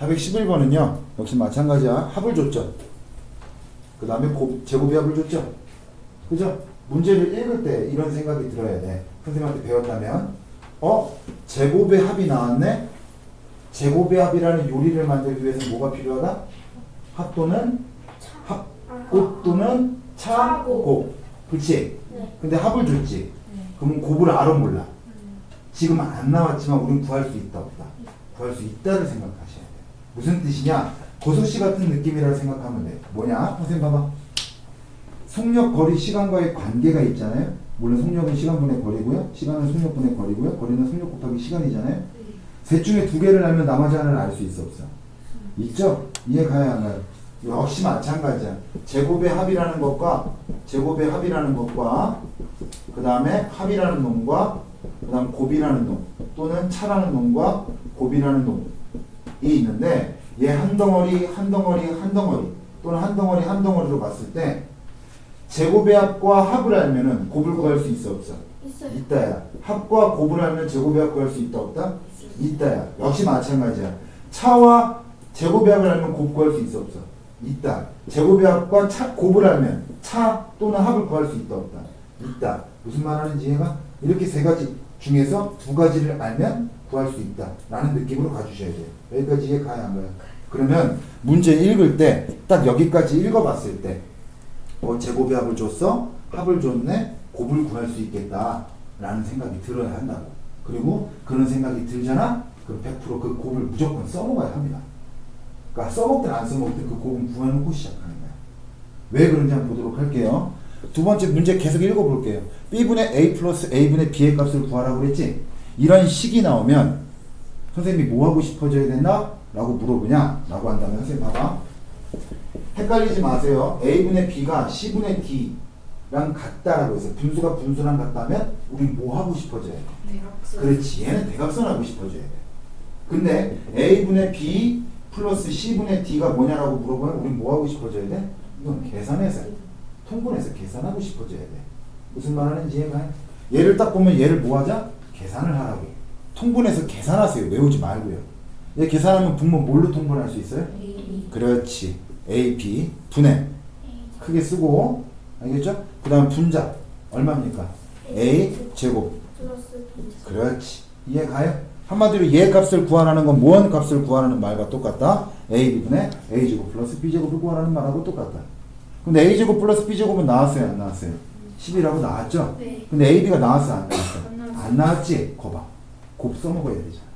411번은요. 역시 마찬가지야. 합을 줬죠. 그 다음에 제곱의 합을 줬죠. 그죠? 문제를 읽을 때 이런 생각이 들어야 돼. 선생님한테 배웠다면 어? 제곱의 합이 나왔네? 제곱의 합이라는 요리를 만들기 위해서 뭐가 필요하다? 합 또는 합, 곱 또는 차 곱. 그치? 네. 근데 합을 줬지. 그러면 곱을 알아 몰라. 지금 안 나왔지만 우린 구할 수 있다 없다. 구할 수 있다를 생각하셔야 돼. 무슨 뜻이냐? 고소시 같은 느낌이라고 생각하면 돼. 뭐냐? 선생님 봐봐. 속력, 거리, 시간과의 관계가 있잖아요. 물론 속력은 시간분의 거리고요. 시간은 속력분의 거리고요. 거리는 속력 곱하기 시간이잖아요. 셋 중에 두 개를 알면 나머지 하나를 알 수 있어 없어? 있죠? 이해 가야 안 가요? 역시 마찬가지야. 제곱의 합이라는 것과 제곱의 합이라는 것과 그 다음에 합이라는 놈과 그 다음 곱이라는 놈 또는 차라는 놈과 곱이라는 놈이 있는데 얘 한 덩어리 한 덩어리 한 덩어리 또는 한 덩어리 한 덩어리로 봤을 때 제곱의 합과 합을 알면은 곱을 구할 수 있어 없어? 있어요. 있다야. 합과 곱을 알면 제곱의 합 구할 수 있다 없다? 있다야. 역시 마찬가지야. 차와 제곱의 합을 알면 곱 구할 수 있어 없어? 있다. 제곱의 합과 차, 곱을 알면 차 또는 합을 구할 수 있다 없다? 있다. 무슨 말 하는지 이해가? 이렇게 세 가지 중에서 두 가지를 알면 구할 수 있다. 라는 느낌으로 가주셔야 돼요. 여기까지 이해 가야 안 가요? 그러면 문제 읽을 때 딱 여기까지 읽어봤을 때 어, 제곱의 합을 줬어? 합을 줬네? 곱을 구할 수 있겠다. 라는 생각이 들어야 한다고. 그리고 그런 생각이 들잖아? 그럼 100%그 곱을 무조건 써먹어야 합니다. 그러니까 써먹든 안 써먹든 그 곱은 구해놓고 시작하는 거야. 왜 그런지 한번 보도록 할게요. 두 번째 문제 계속 읽어볼게요. b분의 a 플러스 a분의 b의 값을 구하라고 그랬지? 이런 식이 나오면 선생님이 뭐 하고 싶어져야 된다? 라고 물어보냐? 라고 한다면 선생님 봐봐. 헷갈리지 마세요. a분의 b가 c분의 d랑 같다라고 해서 분수가 분수랑 같다면 우린 뭐 하고 싶어져야 돼? 그렇지. 얘는 대각선 하고 싶어져야 돼. 근데 a분의 b 플러스 c분의 d가 뭐냐라고 물어보면 우린 뭐 하고 싶어져야 돼? 이건 계산해서 통분해서 계산하고 싶어져야 돼. 무슨 말 하는지 이해가요? 얘를 딱 보면 얘를 뭐 하자? 계산을 하라고. 통분해서 계산하세요. 외우지 말고요. 얘 계산하면 분모 뭘로 통분할 수 있어요? 그렇지. A, B 분해 크게 쓰고 알겠죠? 그 다음 분자 얼마입니까? A 제곱 그렇지 이해 가요? 한마디로 얘 값을 구하라는 건 무언 값을 구하라는 말과 똑같다 A, B분의 A 제곱 플러스 B 제곱을 구하라는 말하고 똑같다 근데 A 제곱 플러스 B 제곱은 나왔어요 안 나왔어요? 10이라고 나왔죠? 네. 근데 A, B가 나왔어 안 나왔어? 안 나왔어요. 안 나왔지? 거봐 곱 써먹어야 되잖아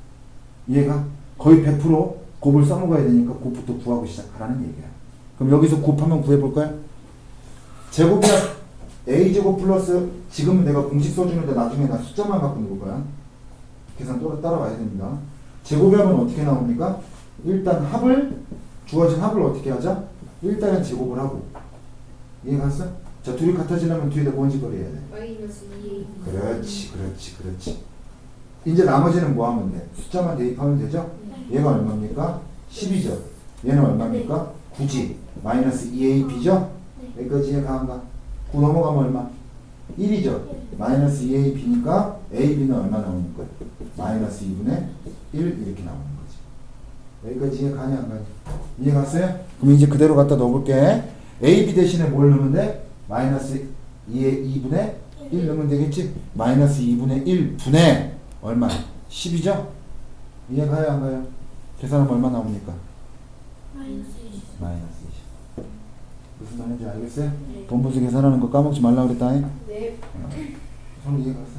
이해가? 거의 100% 곱을 써먹어야 되니까 곱부터 구하고 시작하라는 얘기야 그럼 여기서 곱하면 구해볼까요? 제곱이 a제곱 플러스 지금은 내가 공식 써주는데 나중에 나 숫자만 갖고 놓을 거야 계산 또 따라와야 됩니다 제곱의 합은 어떻게 나옵니까? 일단 합을 주어진 합을 어떻게 하자? 일단은 제곱을 하고 이해 갔어? 자 둘이 같아지려면 뒤에다 뭔지 거려야 돼 마이너스 2A 그렇지 그렇지 그렇지 이제 나머지는 뭐 하면 돼? 숫자만 대입하면 되죠? 얘가 얼마입니까? 10이죠 얘는 얼마입니까? 9지 마이너스 2ab죠? 여기까지 이해가 안 가? 9 넘어가면 얼마? 1이죠 마이너스 2ab니까 ab는 얼마 나오는 거야? 마이너스 2분의 1 이렇게 나오는 거지 여기까지 이해 가냐 안 가냐? 이해 갔어요? 그럼 이제 그대로 갖다 넣어볼게 ab 대신에 뭘 넣으면 돼? 마이너스 2의 2분의 1 넣으면 되겠지? 마이너스 2분의 1분의 얼마? 10이죠? 이해 가요 안 가요? 계산하면 얼마 나옵니까? 마이너스 20 마이너스 20 무슨 말인지 알겠어요? 네. 본분수 계산하는 거 까먹지 말라 그랬다 잉? 네손 이해 갔어?